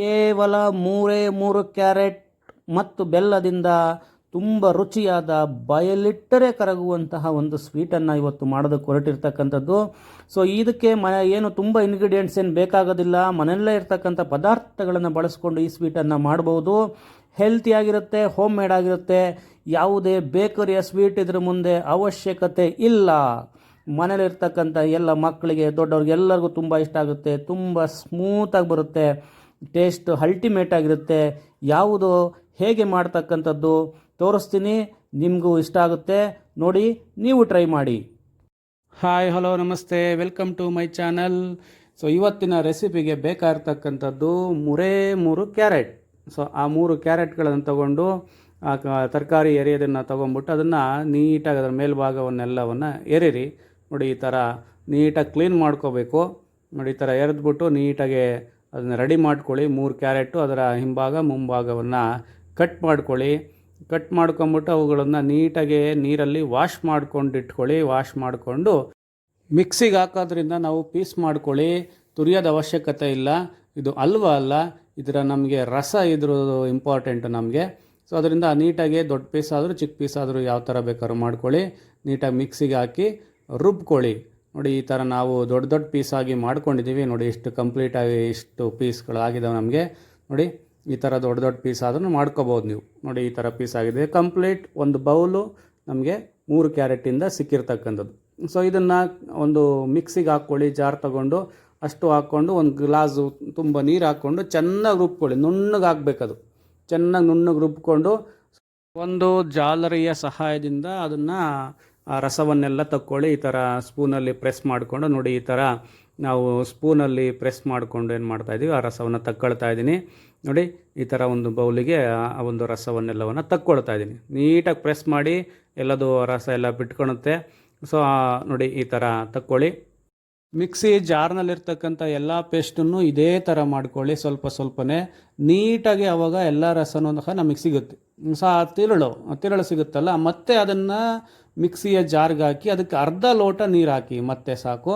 ಕೇವಲ ಮೂರೇ ಮೂರು ಕ್ಯಾರೆಟ್ ಮತ್ತು ಬೆಲ್ಲದಿಂದ ತುಂಬ ರುಚಿಯಾದ ಬಯಲಿಟ್ಟರೆ ಕರಗುವಂತಹ ಒಂದು ಸ್ವೀಟನ್ನು ಇವತ್ತು ಮಾಡೋದಕ್ಕೆ ಹೊರಟಿರ್ತಕ್ಕಂಥದ್ದು. ಸೊ ಇದಕ್ಕೆ ಮ ಏನು ತುಂಬ ಇಂಗ್ರೀಡಿಯೆಂಟ್ಸ್ ಏನು ಬೇಕಾಗೋದಿಲ್ಲ. ಮನೆಯಲ್ಲೇ ಇರ್ತಕ್ಕಂಥ ಪದಾರ್ಥಗಳನ್ನು ಬಳಸ್ಕೊಂಡು ಈ ಸ್ವೀಟನ್ನು ಮಾಡ್ಬೋದು. ಹೆಲ್ತಿಯಾಗಿರುತ್ತೆ ಹೋಮ್ ಮೇಡ್ ಆಗಿರುತ್ತೆ. ಯಾವುದೇ ಬೇಕರಿಯ ಸ್ವೀಟ್ ಇದ್ರ ಮುಂದೆ ಅವಶ್ಯಕತೆ ಇಲ್ಲ. ಮನೇಲಿರ್ತಕ್ಕಂಥ ಎಲ್ಲ ಮಕ್ಕಳಿಗೆ, ದೊಡ್ಡವ್ರಿಗೆ ಎಲ್ಲರಿಗೂ ತುಂಬ ಇಷ್ಟ ಆಗುತ್ತೆ. ತುಂಬ ಸ್ಮೂತಾಗಿ ಬರುತ್ತೆ. ಟೇಸ್ಟ್ ಅಲ್ಟಿಮೇಟ್ ಆಗಿರುತ್ತೆ. ಯಾವುದು ಹೇಗೆ ಮಾಡ್ತಕ್ಕಂಥದ್ದು ತೋರಿಸ್ತೀನಿ, ನಿಮಗೂ ಇಷ್ಟ ಆಗುತ್ತೆ. ನೋಡಿ, ನೀವು ಟ್ರೈ ಮಾಡಿ. ಹಾಯ್ ಹಲೋ ನಮಸ್ತೆ. Welcome to my channel so ಇವತ್ತಿನ ರೆಸಿಪಿಗೆ ಬೇಕಾಗಿರ್ತಕ್ಕಂಥದ್ದು ಮೂರೇ ಮೂರು ಕ್ಯಾರೆಟ್. ಸೊ ಆ ಮೂರು ಕ್ಯಾರೆಟ್ಗಳನ್ನು ತಗೊಂಡು, ಆ ತರಕಾರಿ ಎರೆಯೋದನ್ನು ತೊಗೊಂಬಿಟ್ಟು ಅದನ್ನು ನೀಟಾಗಿ ಅದರ ಮೇಲ್ಭಾಗವನ್ನೆಲ್ಲವನ್ನು ಎರಿರಿ. ನೋಡಿ, ಈ ಥರ ನೀಟಾಗಿ ಕ್ಲೀನ್ ಮಾಡ್ಕೋಬೇಕು. ನೋಡಿ, ಈ ಥರ ಎರೆದ್ಬಿಟ್ಟು ನೀಟಾಗಿ ಅದನ್ನು ರೆಡಿ ಮಾಡ್ಕೊಳ್ಳಿ. ಮೂರು ಕ್ಯಾರೆಟು ಅದರ ಹಿಂಭಾಗ, ಮುಂಭಾಗವನ್ನು ಕಟ್ ಮಾಡ್ಕೊಳ್ಳಿ. ಕಟ್ ಮಾಡ್ಕೊಂಬಿಟ್ಟು ಅವುಗಳನ್ನು ನೀಟಾಗಿ ನೀರಲ್ಲಿ ವಾಶ್ ಮಾಡ್ಕೊಂಡು ಇಟ್ಕೊಳ್ಳಿ. ವಾಶ್ ಮಾಡಿಕೊಂಡು ಮಿಕ್ಸಿಗೆ ಹಾಕೋದ್ರಿಂದ ನಾವು ಪೀಸ್ ಮಾಡ್ಕೊಳ್ಳಿ. ತುರಿಯೋದ ಅವಶ್ಯಕತೆ ಇಲ್ಲ. ಇದು ಅಲ್ವ ಅಲ್ಲ? ಇದರ ನಮಗೆ ರಸ ಇದ್ರದ್ದು ಇಂಪಾರ್ಟೆಂಟ್ ನಮಗೆ. ಸೊ ಅದರಿಂದ ನೀಟಾಗಿ ದೊಡ್ಡ ಪೀಸ್ ಆದರೂ ಚಿಕ್ಕ ಪೀಸ್ ಆದರೂ ಯಾವ ಥರ ಬೇಕಾದ್ರೂ ಮಾಡ್ಕೊಳ್ಳಿ. ನೀಟಾಗಿ ಮಿಕ್ಸಿಗೆ ಹಾಕಿ ರುಬ್ಕೊಳ್ಳಿ. ನೋಡಿ, ಈ ಥರ ನಾವು ದೊಡ್ಡ ದೊಡ್ಡ ಪೀಸಾಗಿ ಮಾಡ್ಕೊಂಡಿದ್ದೀವಿ. ನೋಡಿ, ಇಷ್ಟು ಕಂಪ್ಲೀಟಾಗಿ ಇಷ್ಟು ಪೀಸ್ಗಳಾಗಿದ್ದಾವೆ ನಮಗೆ. ನೋಡಿ, ಈ ಥರ ದೊಡ್ಡ ದೊಡ್ಡ ಪೀಸ್ ಆದ್ರೂ ಮಾಡ್ಕೋಬೋದು ನೀವು. ನೋಡಿ, ಈ ಥರ ಪೀಸ್ ಆಗಿದೆ. ಕಂಪ್ಲೀಟ್ ಒಂದು ಬೌಲು ನಮಗೆ ಮೂರು ಕ್ಯಾರೆಟಿಂದ ಸಿಕ್ಕಿರ್ತಕ್ಕಂಥದ್ದು. ಸೊ ಇದನ್ನು ಒಂದು ಮಿಕ್ಸಿಗೆ ಹಾಕ್ಕೊಳ್ಳಿ ಜಾರ್ ತಗೊಂಡು ಅಷ್ಟು ಹಾಕ್ಕೊಂಡು ಒಂದು ಗ್ಲಾಸು ತುಂಬ ನೀರು ಹಾಕ್ಕೊಂಡು ಚೆನ್ನಾಗಿ ರುಬ್ಕೊಳ್ಳಿ. ನುಣ್ಣಗೆ ಹಾಕ್ಬೇಕದು. ಚೆನ್ನಾಗಿ ನುಣ್ಣಗೆ ರುಬ್ಕೊಂಡು ಒಂದು ಜಾಲರಿಯ ಸಹಾಯದಿಂದ ಅದನ್ನು ಆ ರಸವನ್ನೆಲ್ಲ ತಕ್ಕೊಳ್ಳಿ, ಈ ಥರ ಸ್ಪೂನಲ್ಲಿ ಪ್ರೆಸ್ ಮಾಡಿಕೊಂಡು ನೋಡಿ, ಈ ಥರ ನಾವು ಸ್ಪೂನಲ್ಲಿ ಪ್ರೆಸ್ ಮಾಡಿಕೊಂಡು ಏನು ಮಾಡ್ತಾ ಇದೀವಿ, ಆ ರಸವನ್ನು ತಕ್ಕೊಳ್ತಾ ಇದ್ದೀನಿ ನೋಡಿ, ಈ ಥರ ಒಂದು ಬೌಲಿಗೆ ಆ ಒಂದು ರಸವನ್ನೆಲ್ಲವನ್ನು ತಕ್ಕೊಳ್ತಾ ಇದ್ದೀನಿ ನೀಟಾಗಿ ಪ್ರೆಸ್ ಮಾಡಿ, ಎಲ್ಲದು ರಸ ಎಲ್ಲ ಬಿಟ್ಕೊಳುತ್ತೆ ಸೊ ನೋಡಿ, ಈ ಥರ ತಕ್ಕೊಳ್ಳಿ. ಮಿಕ್ಸಿ ಜಾರ್ನಲ್ಲಿರ್ತಕ್ಕಂಥ ಎಲ್ಲ ಪೇಸ್ಟನ್ನು ಇದೇ ಥರ ಮಾಡ್ಕೊಳ್ಳಿ ಸ್ವಲ್ಪ ಸ್ವಲ್ಪನೇ. ನೀಟಾಗಿ ಅವಾಗ ಎಲ್ಲ ರಸನೂ ಸಹ ನಮಗೆ ಸಿಗುತ್ತೆ. ಸೊ, ಆ ತಿರುಳು ತಿರುಳು ಸಿಗುತ್ತಲ್ಲ, ಮತ್ತೆ ಅದನ್ನು ಮಿಕ್ಸಿಯ ಜಾರ್ಗೆ ಹಾಕಿ ಅದಕ್ಕೆ ಅರ್ಧ ಲೋಟ ನೀರು ಹಾಕಿ, ಮತ್ತೆ ಸಾಕು.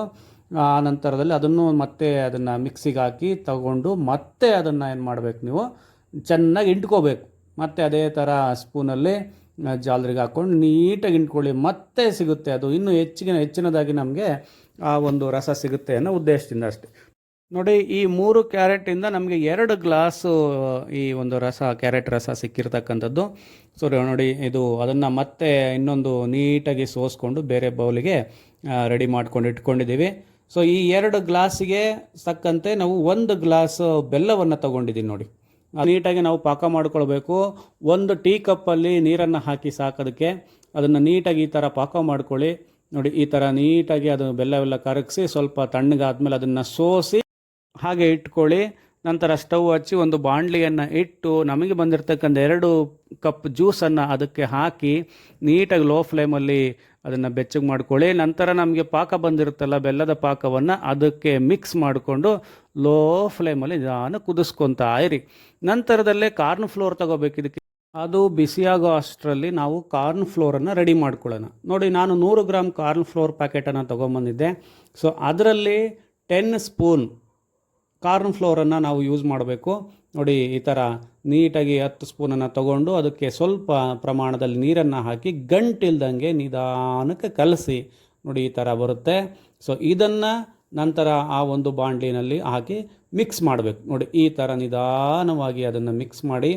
ಆ ನಂತರದಲ್ಲಿ ಅದನ್ನು ಮತ್ತೆ ಅದನ್ನು ಮಿಕ್ಸಿಗೆ ಹಾಕಿ ತಗೊಂಡು ಮತ್ತೆ ಅದನ್ನು ಏನು ಮಾಡಬೇಕು ನೀವು? ಚೆನ್ನಾಗಿ ಇಂಟ್ಕೋಬೇಕು. ಮತ್ತೆ ಅದೇ ಥರ ಸ್ಪೂನಲ್ಲಿ ಜಾಲರಿಗೆ ಹಾಕ್ಕೊಂಡು ನೀಟಾಗಿ ಇಂಟ್ಕೊಳ್ಳಿ. ಮತ್ತೆ ಸಿಗುತ್ತೆ ಅದು. ಇನ್ನೂ ಹೆಚ್ಚಿಗೆ, ಹೆಚ್ಚಿನದಾಗಿ ನಮಗೆ ಆ ಒಂದು ರಸ ಸಿಗುತ್ತೆ ಅನ್ನೋ ಉದ್ದೇಶದಿಂದ ಅಷ್ಟೆ. ನೋಡಿ, ಈ ಮೂರು ಕ್ಯಾರೆಟಿಂದ ನಮಗೆ ಎರಡು ಗ್ಲಾಸು, ಈ ಒಂದು ರಸ, ಕ್ಯಾರೆಟ್ ರಸ ಸಿಕ್ಕಿರ್ತಕ್ಕಂಥದ್ದು. ಸೊ ನೋಡಿ, ಇದು ಅದನ್ನು ಮತ್ತೆ ಇನ್ನೊಂದು ನೀಟಾಗಿ ಸೋಸ್ಕೊಂಡು ಬೇರೆ ಬೌಲಿಗೆ ರೆಡಿ ಮಾಡ್ಕೊಂಡು ಇಟ್ಕೊಂಡಿದ್ದೀವಿ. ಸೊ ಈ ಎರಡು ಗ್ಲಾಸಿಗೆ ತಕ್ಕಂತೆ ನಾವು ಒಂದು ಗ್ಲಾಸ್ ಬೆಲ್ಲವನ್ನು ತಗೊಂಡಿದ್ದೀವಿ ನೋಡಿ. ನೀಟಾಗಿ ನಾವು ಪಾಕ ಮಾಡ್ಕೊಳ್ಬೇಕು. ಒಂದು ಟೀ ಕಪ್ಪಲ್ಲಿ ನೀರನ್ನು ಹಾಕಿ ಸಾಕೋದಕ್ಕೆ ಅದನ್ನು ನೀಟಾಗಿ ಈ ಥರ ಪಾಕ ಮಾಡ್ಕೊಳ್ಳಿ. ನೋಡಿ, ಈ ಥರ ನೀಟಾಗಿ ಅದು ಬೆಲ್ಲವೆಲ್ಲ ಕರಗಿಸಿ ಸ್ವಲ್ಪ ತಣ್ಣಗಾದ್ಮೇಲೆ ಅದನ್ನು ಸೋಸಿ ಹಾಗೆ ಇಟ್ಕೊಳ್ಳಿ. ನಂತರ ಸ್ಟವ್ ಹಚ್ಚಿ ಒಂದು ಬಾಣಲಿಯನ್ನು ಇಟ್ಟು ನಮಗೆ ಬಂದಿರತಕ್ಕಂಥ ಎರಡು ಕಪ್ ಜ್ಯೂಸನ್ನು ಅದಕ್ಕೆ ಹಾಕಿ ನೀಟಾಗಿ ಲೋ ಫ್ಲೇಮಲ್ಲಿ ಅದನ್ನು ಬೆಚ್ಚಗೆ ಮಾಡ್ಕೊಳ್ಳಿ. ನಂತರ ನಮಗೆ ಪಾಕ ಬಂದಿರುತ್ತಲ್ಲ, ಬೆಲ್ಲದ ಪಾಕವನ್ನು ಅದಕ್ಕೆ ಮಿಕ್ಸ್ ಮಾಡಿಕೊಂಡು ಲೋ ಫ್ಲೇಮಲ್ಲಿ ನಾನು ಕುದಿಸ್ಕೊತಾ ಇರಿ. ನಂತರದಲ್ಲೇ ಕಾರ್ನ್ ಫ್ಲೋರ್ ತಗೋಬೇಕು ಇದಕ್ಕೆ. ಅದು ಬಿಸಿಯಾಗೋ ಅಷ್ಟರಲ್ಲಿ ನಾವು ಕಾರ್ನ್ ಫ್ಲೋರನ್ನು ರೆಡಿ ಮಾಡ್ಕೊಳ್ಳೋಣ. ನೋಡಿ, ನಾನು ನೂರು ಗ್ರಾಮ್ ಕಾರ್ನ್ ಫ್ಲೋರ್ ಪ್ಯಾಕೆಟನ್ನು ತೊಗೊಂಬಂದಿದ್ದೆ. ಸೊ, ಅದರಲ್ಲಿ ಟೆನ್ ಸ್ಪೂನ್ ಕಾರ್ನ್ ಫ್ಲೋರನ್ನು ನಾವು ಯೂಸ್ ಮಾಡಬೇಕು. ನೋಡಿ, ಈ ಥರ ನೀಟಾಗಿ ಹತ್ತು ಸ್ಪೂನನ್ನು ತಗೊಂಡು ಅದಕ್ಕೆ ಸ್ವಲ್ಪ ಪ್ರಮಾಣದಲ್ಲಿ ನೀರನ್ನು ಹಾಕಿ ಗಂಟಿಲ್ದಂಗೆ ನಿಧಾನಕ್ಕೆ ಕಲಸಿ. ನೋಡಿ, ಈ ಥರ ಬರುತ್ತೆ. ಸೊ, ಇದನ್ನು ನಂತರ ಆ ಒಂದು ಬಾಂಡ್ಲಿನಲ್ಲಿ ಹಾಕಿ ಮಿಕ್ಸ್ ಮಾಡಬೇಕು. ನೋಡಿ, ಈ ಥರ ನಿಧಾನವಾಗಿ ಅದನ್ನು ಮಿಕ್ಸ್ ಮಾಡಿ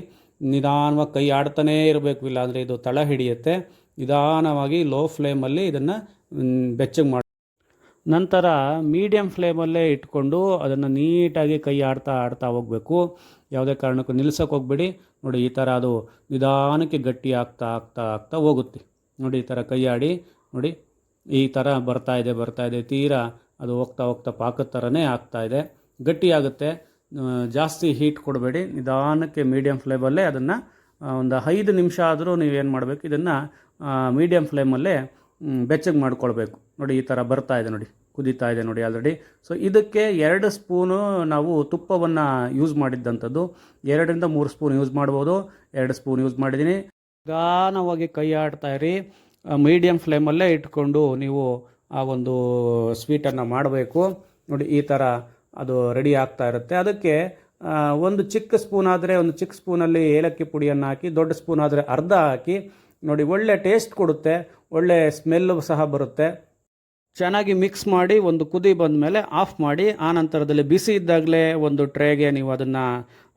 ನಿಧಾನವಾಗಿ ಕೈ ಆಡ್ತಾನೇ ಇರಬೇಕು. ಇಲ್ಲಾಂದರೆ ಇದು ತಳ ಹಿಡಿಯುತ್ತೆ. ನಿಧಾನವಾಗಿ ಲೋ ಫ್ಲೇಮಲ್ಲಿ ಇದನ್ನು ಬೆಚ್ಚಗೆ ಮಾಡಿ ನಂತರ ಮೀಡಿಯಮ್ ಫ್ಲೇಮಲ್ಲೇ ಇಟ್ಕೊಂಡು ಅದನ್ನು ನೀಟಾಗಿ ಕೈ ಆಡ್ತಾ ಆಡ್ತಾ ಹೋಗಬೇಕು. ಯಾವುದೇ ಕಾರಣಕ್ಕೂ ನಿಲ್ಸೋಕೆ ಹೋಗ್ಬೇಡಿ. ನೋಡಿ, ಈ ಥರ ಅದು ನಿಧಾನಕ್ಕೆ ಗಟ್ಟಿ ಆಗ್ತಾ ಆಗ್ತಾ ಆಗ್ತಾ ಹೋಗುತ್ತೆ. ನೋಡಿ, ಈ ಥರ ಕೈ ಆಡಿ, ನೋಡಿ, ಈ ಥರ ಬರ್ತಾ ಇದೆ ಬರ್ತಾ ಇದೆ, ತೀರಾ ಅದು ಹೋಗ್ತಾ ಹೋಗ್ತಾ ಪಾಕದ ಥರನೇ ಆಗ್ತಾ ಇದೆ. ಗಟ್ಟಿ ಆಗುತ್ತೆ. ಜಾಸ್ತಿ ಹೀಟ್ ಕೊಡಬೇಡಿ. ನಿಧಾನಕ್ಕೆ ಮೀಡಿಯಮ್ ಫ್ಲೇಮಲ್ಲೇ ಅದನ್ನು ಒಂದು ಐದು ನಿಮಿಷ ಆದರೂ ನೀವೇನು ಮಾಡಬೇಕು? ಇದನ್ನು ಮೀಡಿಯಮ್ ಫ್ಲೇಮಲ್ಲೇ ಬೆಚ್ಚಗೆ ಮಾಡ್ಕೊಳ್ಬೇಕು. ನೋಡಿ, ಈ ಥರ ಬರ್ತಾ ಇದೆ ನೋಡಿ, ಕುದೀತಾ ಇದೆ ನೋಡಿ ಆಲ್ರೆಡಿ ಸೊ ಇದಕ್ಕೆ ಎರಡು ಸ್ಪೂನು ನಾವು ತುಪ್ಪವನ್ನು ಯೂಸ್ ಮಾಡಿದ್ದಂಥದ್ದು. ಎರಡರಿಂದ ಮೂರು ಸ್ಪೂನ್ ಯೂಸ್ ಮಾಡ್ಬೋದು. ಎರಡು ಸ್ಪೂನ್ ಯೂಸ್ ಮಾಡಿದ್ದೀನಿ. ನಿಧಾನವಾಗಿ ಕೈ ಆಡ್ತಾ ಇರಿ. ಮೀಡಿಯಮ್ ಫ್ಲೇಮಲ್ಲೇ ಇಟ್ಕೊಂಡು ನೀವು ಆ ಒಂದು ಸ್ವೀಟನ್ನು ಮಾಡಬೇಕು. ನೋಡಿ, ಈ ಥರ ಅದು ರೆಡಿ ಆಗ್ತಾ ಇರುತ್ತೆ. ಅದಕ್ಕೆ ಒಂದು ಚಿಕ್ಕ ಸ್ಪೂನ್ ಆದರೆ, ಒಂದು ಚಿಕ್ಕ ಸ್ಪೂನಲ್ಲಿ ಏಲಕ್ಕಿ ಪುಡಿಯನ್ನು ಹಾಕಿ, ದೊಡ್ಡ ಸ್ಪೂನ್ ಆದರೆ ಅರ್ಧ ಹಾಕಿ, ನೋಡಿ, ಒಳ್ಳೆ ಟೇಸ್ಟ್ ಕೊಡುತ್ತೆ. ಒಳ್ಳೆ ಸ್ಮೆಲ್ಲು ಸಹ ಬರುತ್ತೆ. ಚೆನ್ನಾಗಿ ಮಿಕ್ಸ್ ಮಾಡಿ ಒಂದು ಕುದಿ ಬಂದ ಮೇಲೆ ಆಫ್ ಮಾಡಿ, ಆ ನಂತರದಲ್ಲಿ ಬಿಸಿ ಇದ್ದಾಗಲೇ ಒಂದು ಟ್ರೇಗೆ ನೀವು ಅದನ್ನು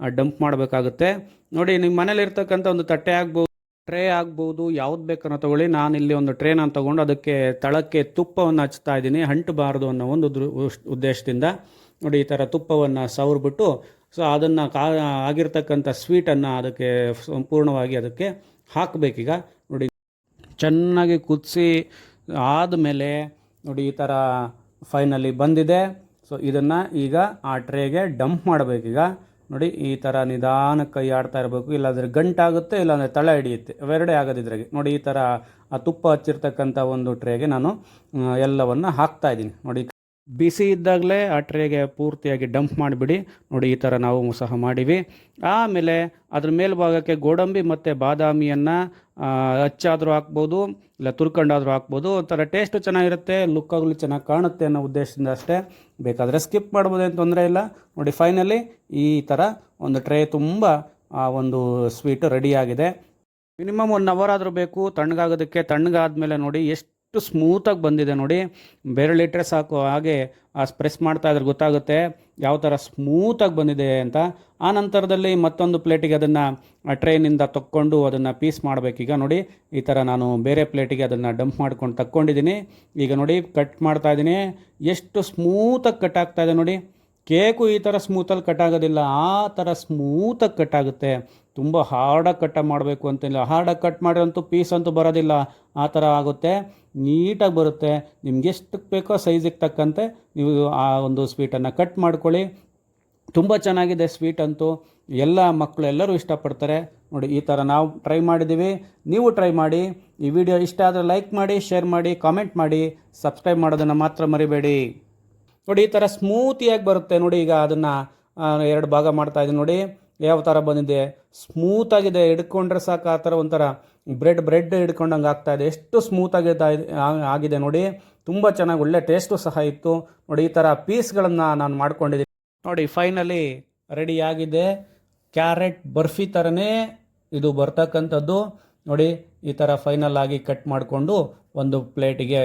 ಡಂಪ್ ಮಾಡಬೇಕಾಗುತ್ತೆ. ನೋಡಿ ನಿಮ್ಮ ಮನೇಲಿರ್ತಕ್ಕಂಥ ಒಂದು ತಟ್ಟೆ ಆಗ್ಬೋದು ಟ್ರೇ ಆಗ್ಬೋದು, ಯಾವ್ದು ಬೇಕನ್ನೋ ತಗೊಳ್ಳಿ. ನಾನು ಇಲ್ಲಿ ಒಂದು ಟ್ರೇನ ತಗೊಂಡು ಅದಕ್ಕೆ ತಳಕ್ಕೆ ತುಪ್ಪವನ್ನು ಹಚ್ತಾ ಇದ್ದೀನಿ. ಅಂಟಬಾರ್ದು ಅನ್ನೋ ಒಂದು ಉದ್ದೇಶದಿಂದ. ನೋಡಿ, ಈ ಥರ ತುಪ್ಪವನ್ನು ಸವರ್ಬಿಟ್ಟು, ಸೊ, ಅದನ್ನು ಕಾ, ಆಗಿರ್ತಕ್ಕಂಥ ಸ್ವೀಟನ್ನು ಅದಕ್ಕೆ ಸಂಪೂರ್ಣವಾಗಿ ಅದಕ್ಕೆ ಹಾಕಬೇಕೀಗ. ಚೆನ್ನಾಗಿ ಕುದಿಸಿ ಆದಮೇಲೆ ನೋಡಿ ಈ ಥರ ಫೈನಲಿ ಬಂದಿದೆ. ಸೊ ಇದನ್ನು ಈಗ ಆ ಟ್ರೇಗೆ ಡಂಪ್ ಮಾಡಬೇಕೀಗ ನೋಡಿ ಈ ಥರ ನಿಧಾನಕ್ಕೆ ಕೈ ಆಡ್ತಾ ಇರಬೇಕು. ಇಲ್ಲಾಂದರೆ ಗಂಟಾಗುತ್ತೆ, ಇಲ್ಲಾಂದರೆ ತಳ ಹಿಡಿಯುತ್ತೆ. ಅವೆರಡೇ ಆಗೋದಿದ್ರಾಗೆ. ನೋಡಿ ಈ ಥರ ಆ ತುಪ್ಪ ಹಚ್ಚಿರ್ತಕ್ಕಂಥ ಒಂದು ಟ್ರೇಗೆ ನಾನು ಎಲ್ಲವನ್ನು ಹಾಕ್ತಾ ಇದ್ದೀನಿ. ನೋಡಿ ಬಿಸಿ ಇದ್ದಾಗಲೇ ಆ ಟ್ರೇಗೆ ಪೂರ್ತಿಯಾಗಿ ಡಂಪ್ ಮಾಡಿಬಿಡಿ. ನೋಡಿ, ಈ ಥರ ನಾವು ಸಹ ಮಾಡಿವಿ. ಆಮೇಲೆ ಅದ್ರ ಮೇಲ್ಭಾಗಕ್ಕೆ ಗೋಡಂಬಿ ಮತ್ತು ಬಾದಾಮಿಯನ್ನು ಹಚ್ಚಾದರೂ ಹಾಕ್ಬೋದು, ಇಲ್ಲ ತುರ್ಕೊಂಡಾದರೂ ಹಾಕ್ಬೋದು. ಒಂಥರ ಟೇಸ್ಟು ಚೆನ್ನಾಗಿರುತ್ತೆ ಲುಕ್ಕಾಗಲು ಚೆನ್ನಾಗಿ ಕಾಣುತ್ತೆ ಅನ್ನೋ ಉದ್ದೇಶದಿಂದ ಅಷ್ಟೇ. ಬೇಕಾದರೆ ಸ್ಕಿಪ್ ಮಾಡ್ಬೋದೇನು ತೊಂದರೆ ಇಲ್ಲ. ನೋಡಿ ಫೈನಲಿ ಈ ಥರ ಒಂದು ಟ್ರೇ ತುಂಬ, ಆ, ಒಂದು ಸ್ವೀಟು ರೆಡಿಯಾಗಿದೆ ಮಿನಿಮಮ್ ಒನ್ ಅವರ್ ಆದರೂ ಬೇಕು. ತಣ್ಣಗಾಗೋದಕ್ಕೆ ತಣ್ಣಗಾದ್ಮೇಲೆ ನೋಡಿ, ಎಷ್ಟು ಸ್ಮೂತಾಗಿ ಬಂದಿದೆ ನೋಡಿ. ಬೆರಳಿಟ್ರೆ ಸಾಕು, ಹಾಗೆ ಆ ಪ್ರೆಸ್ ಮಾಡ್ತಾ ಇದ್ರೆ ಗೊತ್ತಾಗುತ್ತೆ ಯಾವ ಥರ ಸ್ಮೂತಾಗಿ ಬಂದಿದೆ ಅಂತ. ಆ ನಂತರದಲ್ಲಿ ಮತ್ತೊಂದು ಪ್ಲೇಟಿಗೆ ಅದನ್ನು ಟ್ರೈನಿಂದ ತಕ್ಕೊಂಡು ಅದನ್ನು ಪೀಸ್ ಮಾಡಬೇಕೀಗ ನೋಡಿ, ಈ ಥರ ನಾನು ಬೇರೆ ಪ್ಲೇಟಿಗೆ ಅದನ್ನು ಡಂಪ್ ಮಾಡ್ಕೊಂಡು ತಕ್ಕೊಂಡಿದ್ದೀನಿ. ಈಗ ನೋಡಿ ಕಟ್ ಮಾಡ್ತಾ ಇದ್ದೀನಿ. ಎಷ್ಟು ಸ್ಮೂತಾಗಿ ಕಟ್ ಆಗ್ತಾ ನೋಡಿ. ಕೇಕು ಈ ಥರ ಸ್ಮೂತಲ್ಲಿ ಕಟ್ ಆಗೋದಿಲ್ಲ. ಆ ಥರ ಸ್ಮೂತಾಗಿ ಕಟ್ ಆಗುತ್ತೆ. ತುಂಬ ಹಾರ್ಡಾಗಿ ಕಟ್ ಮಾಡಬೇಕು ಅಂತಿಲ್ಲ ಹಾರ್ಡಾಗಿ ಕಟ್ ಮಾಡಿರಂತೂ ಪೀಸ್ ಅಂತೂ ಬರೋದಿಲ್ಲ. ಆ ಥರ ಆಗುತ್ತೆ. ನೀಟಾಗಿ ಬರುತ್ತೆ. ನಿಮ್ಗೆ ಎಷ್ಟು ಬೇಕೋ ಸೈಜಿಗೆ ತಕ್ಕಂತೆ ನೀವು ಆ ಒಂದು ಸ್ವೀಟನ್ನು ಕಟ್ ಮಾಡ್ಕೊಳ್ಳಿ. ತುಂಬ ಚೆನ್ನಾಗಿದೆ ಸ್ವೀಟ್ ಅಂತೂ. ಎಲ್ಲ ಮಕ್ಕಳು ಎಲ್ಲರೂ ಇಷ್ಟಪಡ್ತಾರೆ. ನೋಡಿ, ಈ ಥರ ನಾವು ಟ್ರೈ ಮಾಡಿದ್ದೀವಿ. ನೀವು ಟ್ರೈ ಮಾಡಿ. ಈ ವಿಡಿಯೋ ಇಷ್ಟ ಆದರೆ ಲೈಕ್ ಮಾಡಿ ಶೇರ್ ಮಾಡಿ ಕಾಮೆಂಟ್ ಮಾಡಿ. ಸಬ್ಸ್ಕ್ರೈಬ್ ಮಾಡೋದನ್ನು ಮಾತ್ರ ಮರಿಬೇಡಿ. ನೋಡಿ, ಈ ಥರ ಸ್ಮೂತಿಯಾಗಿ ಬರುತ್ತೆ. ನೋಡಿ, ಈಗ ಅದನ್ನು ಎರಡು ಭಾಗ ಮಾಡ್ತಾ ಇದ್ದೀನಿ. ನೋಡಿ ಯಾವ ಥರ ಬಂದಿದೆ? ಸ್ಮೂತಾಗಿದೆ ಹಿಡ್ಕೊಂಡ್ರೆ ಸಾಕು ಆ ಥರ ಒಂಥರ ಬ್ರೆಡ್ ಬ್ರೆಡ್ ಹಿಡ್ಕೊಂಡಂಗೆ ಆಗ್ತಾ ಇದೆ. ಎಷ್ಟು ಸ್ಮೂತಾಗಿದೆ ಆಗಿದೆ ನೋಡಿ. ತುಂಬ ಚೆನ್ನಾಗಿ ಒಳ್ಳೆ ಟೇಸ್ಟು ಸಹ ಇತ್ತು. ನೋಡಿ, ಈ ಥರ ಪೀಸ್ಗಳನ್ನು ನಾನು ಮಾಡ್ಕೊಂಡಿದ್ದೀನಿ. ನೋಡಿ ಫೈನಲಿ ರೆಡಿ ಆಗಿದೆ. ಕ್ಯಾರೆಟ್ ಬರ್ಫಿ ಥರನೇ ಇದು ಬರ್ತಕ್ಕಂಥದ್ದು. ನೋಡಿ, ಈ ಥರ ಫೈನಲ್ ಆಗಿ ಕಟ್ ಮಾಡಿಕೊಂಡು ಒಂದು ಪ್ಲೇಟಿಗೆ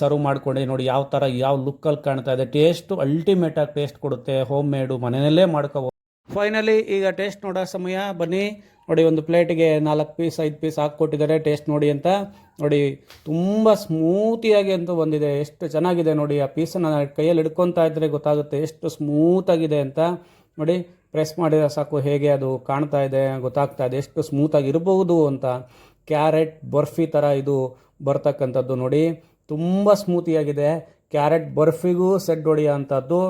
ಸರ್ವ್ ಮಾಡ್ಕೊಂಡು ನೋಡಿ, ಯಾವ ಥರ ಯಾವ ಲುಕ್ಕಲ್ಲಿ ಕಾಣ್ತಾ ಇದೆ. ಟೇಸ್ಟು ಅಲ್ಟಿಮೇಟಾಗಿ ಟೇಸ್ಟ್ ಕೊಡುತ್ತೆ. ಹೋಮ್ ಮೇಡು ಮನೆಯಲ್ಲೇ ಮಾಡ್ಕೋಬೋದು. ಫೈನಲಿ ಈಗ ಟೇಸ್ಟ್ ನೋಡೋ ಸಮಯ. ಬನ್ನಿ. ನೋಡಿ, ಒಂದು ಪ್ಲೇಟಿಗೆ ನಾಲ್ಕು ಪೀಸ್ ಐದು ಪೀಸ್ ಹಾಕ್ಕೊಟ್ಟಿದ್ದಾರೆ. ಟೇಸ್ಟ್ ನೋಡಿ ಅಂತ. ನೋಡಿ, ತುಂಬ ಸ್ಮೂತಿಯಾಗಿ ಅಂತ ಬಂದಿದೆ. ಎಷ್ಟು ಚೆನ್ನಾಗಿದೆ ನೋಡಿ, ಆ ಪೀಸನ್ನು ಕೈಯಲ್ಲಿ ಹಿಡ್ಕೊತಾ ಇದ್ದರೆ ಗೊತ್ತಾಗುತ್ತೆ ಎಷ್ಟು ಸ್ಮೂತಾಗಿದೆ ಅಂತ. ನೋಡಿ ಪ್ರೆಸ್ ಮಾಡಿದರೆ ಸಾಕು ಹೇಗೆ ಅದು ಕಾಣ್ತಾ ಇದೆ, ಗೊತ್ತಾಗ್ತಾ ಇದೆ. ಎಷ್ಟು ಸ್ಮೂತಾಗಿ ಇರಬಹುದು ಅಂತ. ಕ್ಯಾರೆಟ್ ಬರ್ಫಿ ಥರ ಇದು ಬರ್ತಕ್ಕಂಥದ್ದು ನೋಡಿ. ತುಂಬ ಸ್ಮೂತಿಯಾಗಿದೆ. ಕ್ಯಾರೆಟ್ ಬರ್ಫಿಗೂ ಸೆಡ್ ಹೊಡೆಯೋ ಅಂಥದ್ದು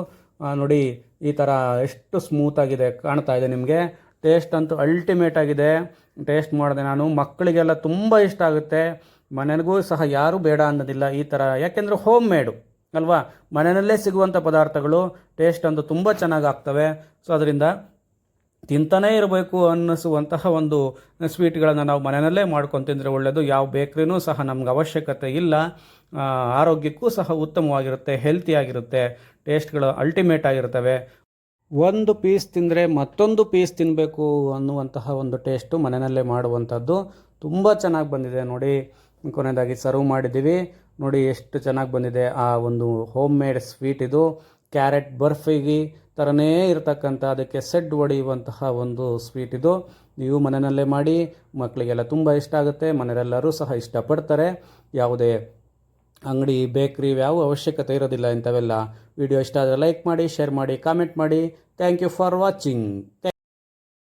ನೋಡಿ, ಈ ಥರ ಎಷ್ಟು ಸ್ಮೂತಾಗಿದೆ ಕಾಣ್ತಾ ಇದೆ ನಿಮಗೆ. ಟೇಸ್ಟ್ ಅಂತೂ ಅಲ್ಟಿಮೇಟ್ ಆಗಿದೆ. ಟೇಸ್ಟ್ ಮಾಡಿದೆ ನಾನು. ಮಕ್ಕಳಿಗೆಲ್ಲ ತುಂಬ ಇಷ್ಟ ಆಗುತ್ತೆ. ಮನೆಗೂ ಸಹ ಯಾರೂ ಬೇಡ ಅನ್ನೋದಿಲ್ಲ ಈ ಥರ ಯಾಕೆಂದರೆ ಹೋಮ್ ಮೇಡು ಅಲ್ವಾ? ಮನೆಯಲ್ಲೇ ಸಿಗುವಂಥ ಪದಾರ್ಥಗಳು ಟೇಸ್ಟ್ ಅಂತೂ ತುಂಬ ಚೆನ್ನಾಗಿ ಆಗ್ತವೆ. ಸೊ ಅದರಿಂದ ತಿಂತಾನೇ ಇರಬೇಕು ಅನ್ನಿಸುವಂತಹ ಒಂದು ಸ್ವೀಟ್ಗಳನ್ನು ನಾವು ಮನೆಯಲ್ಲೇ ಮಾಡ್ಕೊಂಡು ತಿಂದರೆ ಒಳ್ಳೆಯದು ಯಾವ ಬೇಕ್ರಿನೂ ಸಹ ನಮ್ಗೆ ಅವಶ್ಯಕತೆ ಇಲ್ಲ. ಆರೋಗ್ಯಕ್ಕೂ ಸಹ ಉತ್ತಮವಾಗಿರುತ್ತೆ ಹೆಲ್ತಿಯಾಗಿರುತ್ತೆ ಟೇಸ್ಟ್ಗಳು ಅಲ್ಟಿಮೇಟ್ ಆಗಿರ್ತವೆ. ಒಂದು ಪೀಸ್ ತಿಂದರೆ ಮತ್ತೊಂದು ಪೀಸ್ ತಿನ್ನಬೇಕು ಅನ್ನುವಂತಹ ಒಂದು ಟೇಸ್ಟು ಮನೆಯಲ್ಲೇ ಮಾಡುವಂಥದ್ದು ತುಂಬ ಚೆನ್ನಾಗಿ ಬಂದಿದೆ ನೋಡಿ. ಕೊನೆಯದಾಗಿ ಸರ್ವ್ ಮಾಡಿದ್ದೀವಿ. ನೋಡಿ ಎಷ್ಟು ಚೆನ್ನಾಗಿ ಬಂದಿದೆ ಆ ಒಂದು ಹೋಮ್ ಮೇಡ್ ಸ್ವೀಟ್ ಇದು. ಕ್ಯಾರೆಟ್ ಬರ್ಫಿಗೆ ಥರನೇ ಇರತಕ್ಕಂಥ ಅದಕ್ಕೆ ಸೆಡ್ ಹೊಡೆಯುವಂತಹ ಒಂದು ಸ್ವೀಟ್ ಇದು. ನೀವು ಮನೆಯಲ್ಲೇ ಮಾಡಿ, ಮಕ್ಕಳಿಗೆಲ್ಲ ತುಂಬ ಇಷ್ಟ ಆಗುತ್ತೆ ಮನೆಯಲ್ಲೆಲ್ಲರೂ ಸಹ ಇಷ್ಟಪಡ್ತಾರೆ. ಯಾವುದೇ ಅಂಗಡಿ, ಬೇಕ್ರಿ ಯಾವ ಅವಶ್ಯಕತೆ ಇರೋದಿಲ್ಲ ಇಂಥವೆಲ್ಲ. ವಿಡಿಯೋ ಇಷ್ಟ ಆದರೆ ಲೈಕ್ ಮಾಡಿ ಶೇರ್ ಮಾಡಿ ಕಾಮೆಂಟ್ ಮಾಡಿ. Thank you for watching